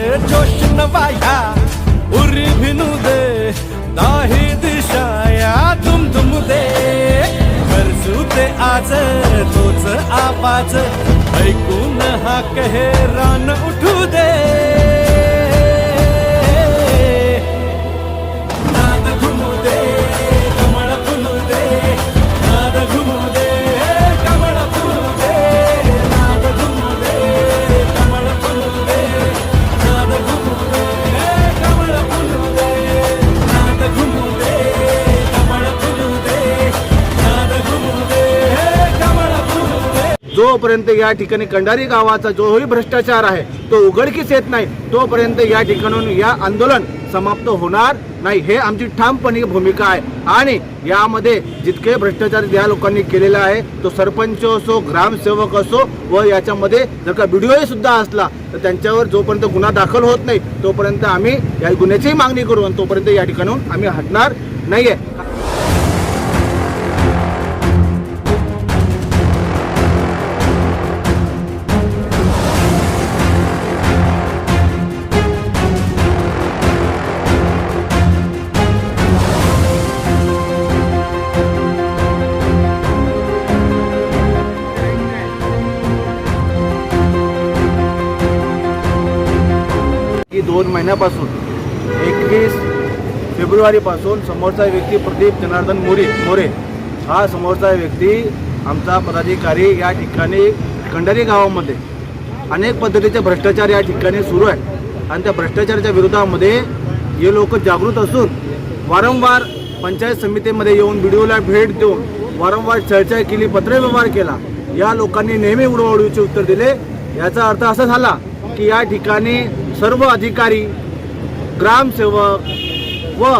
जोश नवाया उरी भिनू दे दाही दिशाया तुम तुम दे. करसू ते आज तोच आवाज ऐकून हा कहे रान उठू दे. जोपर्यंत या ठिकाणी कंडारी गावाचा जोही भ्रष्टाचार आहे तो उघडकीस येत नाही तोपर्यंत या ठिकाणून या आंदोलन समाप्त होणार नाही. हे आमची ठामपणे भूमिका आहे. आणि यामध्ये जितके भ्रष्टाचार या लोकांनी केलेला आहे तो सरपंच असो ग्रामसेवक असो व याच्यामध्ये जर का व्हिडिओही सुद्धा असला तर त्यांच्यावर जोपर्यंत गुन्हा दाखल होत नाही तोपर्यंत आम्ही या गुन्ह्याचीही मागणी करू आणि तोपर्यंत या ठिकाणून आम्ही हटणार नाही आहे दोन महिन्यापासून एकवीस फेब्रुवारीपासून समोरचा व्यक्ती प्रदीप जनार्दन मोरे मोरे. हा समोरचा व्यक्ती आमचा पदाधिकारी या ठिकाणी खंडारी गावामध्ये अनेक पद्धतीचे भ्रष्टाचार या ठिकाणी सुरू आहे. आणि त्या भ्रष्टाचाराच्या विरोधामध्ये हे लोक जागृत असून वारंवार पंचायत समितीमध्ये येऊन व्हिडिओला भेट देऊन वारंवार चर्चा केली पत्रव्यवहार केला या लोकांनी नेहमी उडवाउडवीचे उत्तर दिले. याचा अर्थ असा झाला की या ठिकाणी सर्व अधिकारी ग्रामसेवक व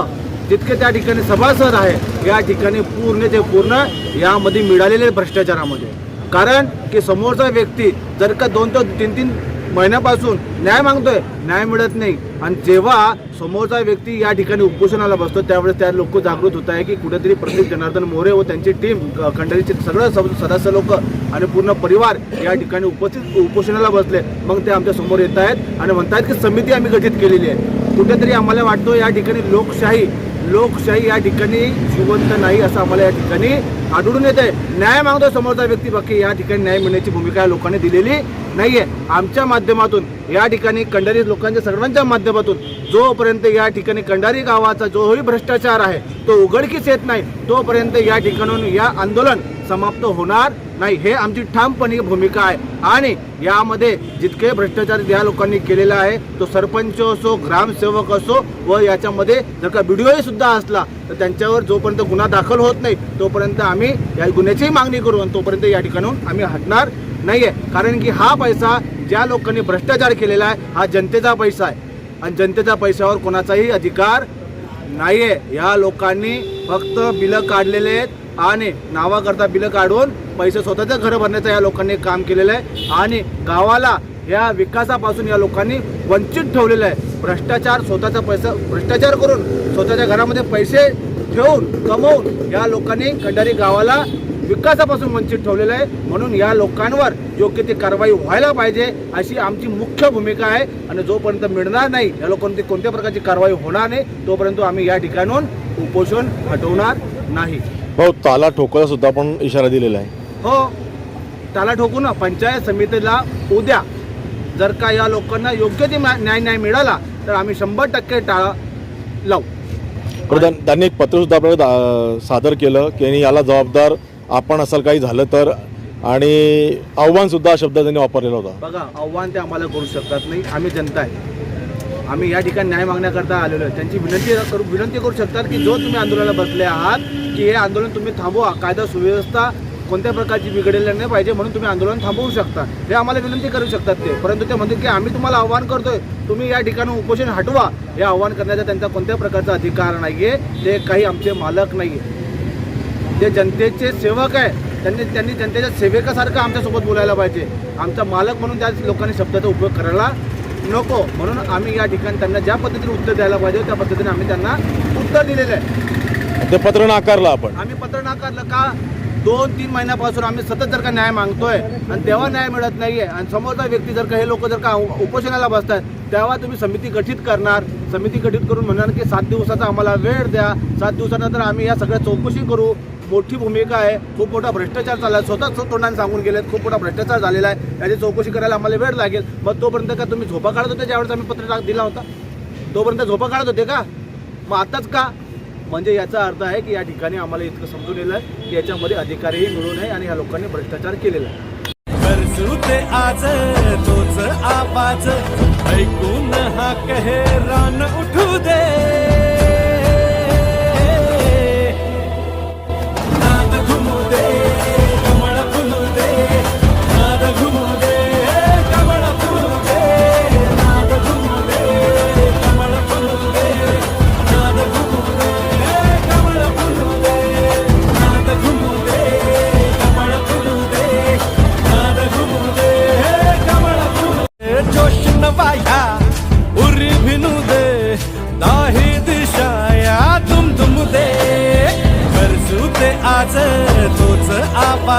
जितके त्या ठिकाणी सभासद आहे या ठिकाणी पूर्ण ते पूर्ण यामध्ये मिळालेले भ्रष्टाचारामध्ये. कारण की समोरचा व्यक्ती जर का दोन ते तीन तीन महिन्यापासून न्याय मागतोय. न्याय मिळत नाही. आणि जेव्हा समोरचा व्यक्ती या ठिकाणी उपोषणाला बसतो त्यावेळेस त्या लोक जागृत होत आहे की कुठेतरी प्रदीप जनार्दन मोरे व त्यांची टीम खंडरीचे सगळं सदस्य लोक आणि पूर्ण परिवार या ठिकाणी उपस्थित उपोषणाला बसले. मग ते आमच्यासमोर येत आहेत आणि म्हणतात की समिती आम्ही गठीत केलेली आहे. कुठेतरी आम्हाला वाटतो या ठिकाणी लोकशाही लोकशाही या ठिकाणी जिवंत नाही असं आम्हाला या ठिकाणी आढळून येत आहे न्याय मागतो समोरचा व्यक्ती बाकी या ठिकाणी न्याय मिळण्याची भूमिका या लोकांनी दिलेली नाही आहे आमच्या माध्यमातून या ठिकाणी कंडारी लोकांच्या सर्वांच्या माध्यमातून जोपर्यंत या ठिकाणी कंडारी गावाचा जोही भ्रष्टाचार आहे तो उघडकीस येत नाही तोपर्यंत या ठिकाणून या आंदोलन समाप्त होणार नाही. हे आमची ठामपणे भूमिका आहे. आणि यामध्ये जितके भ्रष्टाचार या लोकांनी केलेला आहे तो सरपंच असो ग्रामसेवक असो व याच्यामध्ये जर का व्हिडिओही सुद्धा असला तर त्यांच्यावर जोपर्यंत गुन्हा दाखल होत नाही तोपर्यंत आम्ही या गुन्ह्याचीही मागणी करू आणि तोपर्यंत या ठिकाणून आम्ही हटणार नाहीये. कारण की हा पैसा ज्या लोकांनी भ्रष्टाचार केलेला आहे हा जनतेचा पैसा आहे. आणि जनतेच्या पैशावर कोणाचाही अधिकार नाहीये. या लोकांनी फक्त बिलं काढलेले आहेत. आणि नावाकरता बिलं काढून पैसे स्वतःचं घरं भरण्याचं या लोकांनी काम केलेलं आहे. आणि गावाला या विकासापासून या लोकांनी वंचित ठेवलेलं आहे. भ्रष्टाचार स्वतःचा पैसा भ्रष्टाचार करून स्वतःच्या घरामध्ये पैसे ठेवून कमवून या लोकांनी खंडारी गावाला विकासापासून वंचित ठेवलेलं आहे. म्हणून या लोकांवर योग्य ती कारवाई व्हायला पाहिजे अशी आमची मुख्य भूमिका आहे. आणि जोपर्यंत मिळणार नाही या लोकांची कोणत्या प्रकारची कारवाई होणार नाही तोपर्यंत आम्ही या ठिकाणून उपोषण हटवणार नाही. भाऊ ताला ठोकायला सुद्धा आपण इशारा दिलेला आहे. हो त्याला ठोकून पंचायत समितीला उद्या जर का या लोकांना योग्य ते न्याय न्याय न्याय मिळाला तर आम्ही शंभर टक्के टाळा लावू. बरं त्यां- त्यांनी एक पत्र सुद्धा आपल्याला दा- सादर केलं की यांनी याला जबाबदार आपण असेल काही झालं तर आणि आव्हान सुद्धा हा शब्द त्यांनी वापरलेला होता. बघा आव्हान ते आम्हाला करू शकतात नाही. आम्ही जनता आहे. आम्ही या ठिकाणी न्याय मागण्याकरता आलेलो आहे. त्यांची विनंती करू विनंती करू शकतात की जो तुम्ही आंदोलनाला बसले आहात की हे आंदोलन तुम्ही थांबवा. कायदा सुव्यवस्था कोणत्या प्रकारची बिघडलेली नाही पाहिजे म्हणून तुम्ही आंदोलन थांबवू शकता. हे आम्हाला विनंती करू शकतात ते. परंतु ते म्हणतात की आम्ही तुम्हाला आव्हान करतोय. तुम्ही या ठिकाणी उपोषण हटवा. हे आव्हान करण्याचा त्यांचा कोणत्या प्रकारचा अधिकार नाहीये. ते काही आमचे मालक नाही ते जनतेचे सेवक आहे. त्यांनी त्यांनी जनतेच्या सेवेकासारखं आमच्यासोबत बोलायला पाहिजे. आमचा मालक म्हणून त्या लोकांनी शब्दाचा उपयोग करायला नको. म्हणून आम्ही या ठिकाणी त्यांना ज्या पद्धतीने उत्तर द्यायला पाहिजे त्या पद्धतीने आम्ही त्यांना उत्तर दिलेलं आहे. ते पत्र नाकारलं आपण. आम्ही पत्र नाकारलं का? दोन तीन महिन्यापासून आम्ही सतत जर का न्याय मागतोय आणि तेव्हा न्याय मिळत नाहीये आणि समोरचा व्यक्ती जर का हे लोक जर का उपोषणाला बसतात तेव्हा तुम्ही समिती गठीत करणार. समिती गठीत करून म्हणणार की सात दिवसाचा आम्हाला वेळ द्या. सात दिवसानंतर आम्ही या सगळ्या चौकशी करू. मोठी भूमिका आहे. खूप मोठा भ्रष्टाचार चालला आहे स्वतःच तोंडाने सांगून गेलेत. खूप मोठा भ्रष्टाचार झालेला आहे. याची चौकशी करायला आम्हाला वेळ लागेल. मग तोपर्यंत का तुम्ही झोपा काढत होते ज्यावेळेस आम्ही पत्र दिला होता? तोपर्यंत झोपा काढत होते का? मग आताच का? म्हणजे याचा अर्थ आहे की या ठिकाणी आम्हाला इतकं समजून येलं आहे की याच्यामध्ये अधिकारीही मिळू नये आणि ह्या लोकांनी भ्रष्टाचार केलेला आहे. ऐकून हा कहे रान उठू दे.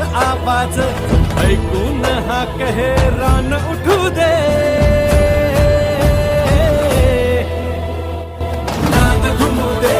आवाज ऐकून हा कहे रान उठू दे. नाद घुमू दे.